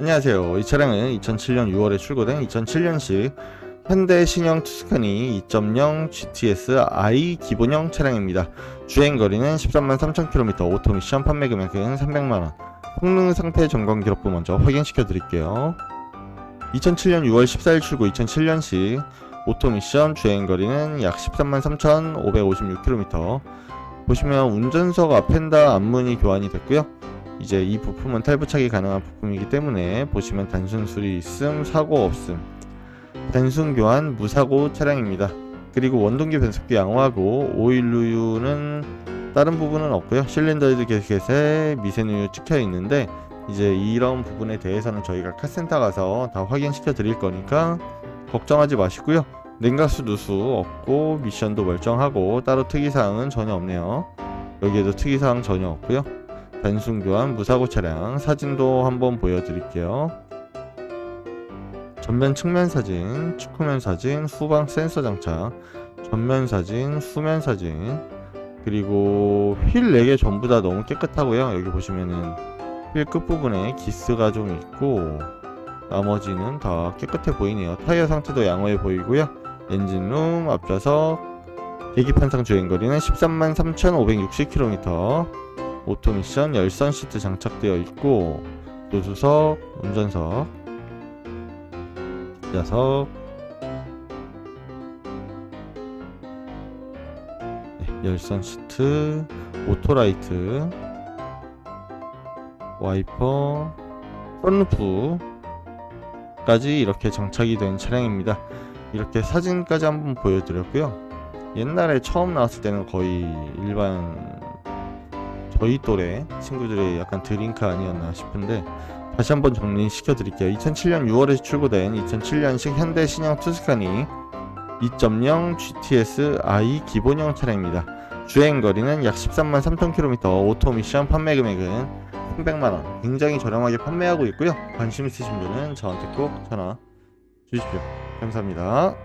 안녕하세요. 이 차량은 2007년 6월에 출고된 2007년식 현대 신형 투스카니 2.0 GTS i 기본형 차량입니다. 주행 거리는 13만 3천 km, 오토 미션 판매 금액은 300만 원. 성능 상태 점검 기록부 먼저 확인시켜 드릴게요. 2007년 6월 14일 출고 2007년식 오토 미션 주행 거리는 약 13만 3,556km. 보시면 운전석 앞펜다 앞문이 교환이 됐고요. 이제 이 부품은 탈부착이 가능한 부품이기 때문에 보시면 단순 수리 있음, 사고 없음, 단순 교환 무사고 차량입니다. 그리고 원동기 변속기 양호하고 오일 누유는 다른 부분은 없고요. 실린더헤드 개켓에 미세누유 찍혀 있는데 이제 이런 부분에 대해서는 저희가 카센터 가서 다 확인시켜 드릴 거니까 걱정하지 마시고요. 냉각수 누수 없고 미션도 멀쩡하고 따로 특이사항은 전혀 없네요. 여기에도 특이사항 전혀 없고요. 단순 교환 무사고 차량 사진도 한번 보여드릴게요. 전면 측면 사진, 측후면 사진, 후방 센서 장착, 전면 사진, 후면 사진, 그리고 휠 4개 전부 다 너무 깨끗하고요. 여기 보시면은 휠 끝부분에 기스가 좀 있고 나머지는 다 깨끗해 보이네요. 타이어 상태도 양호해 보이고요. 엔진룸, 앞좌석, 계기판상 주행거리는 13만 3,560km 오토미션 열선 시트 장착되어 있고 조수석, 운전석, 뒷좌석 네, 열선 시트, 오토라이트, 와이퍼, 썬루프까지 이렇게 장착이 된 차량입니다. 이렇게 사진까지 한번 보여드렸고요. 옛날에 처음 나왔을 때는 거의 일반 저희 또래 친구들의 약간 드링크 아니었나 싶은데 다시 한번 정리시켜 드릴게요. 2007년 6월에 출고된 2007년식 현대 신형 투스카니 2.0 GTS i 기본형 차량입니다. 주행 거리는 약 13만 3천 km, 오토 미션 판매 금액은 300만 원. 굉장히 저렴하게 판매하고 있고요. 관심 있으신 분은 저한테 꼭 전화 주십시오. 감사합니다.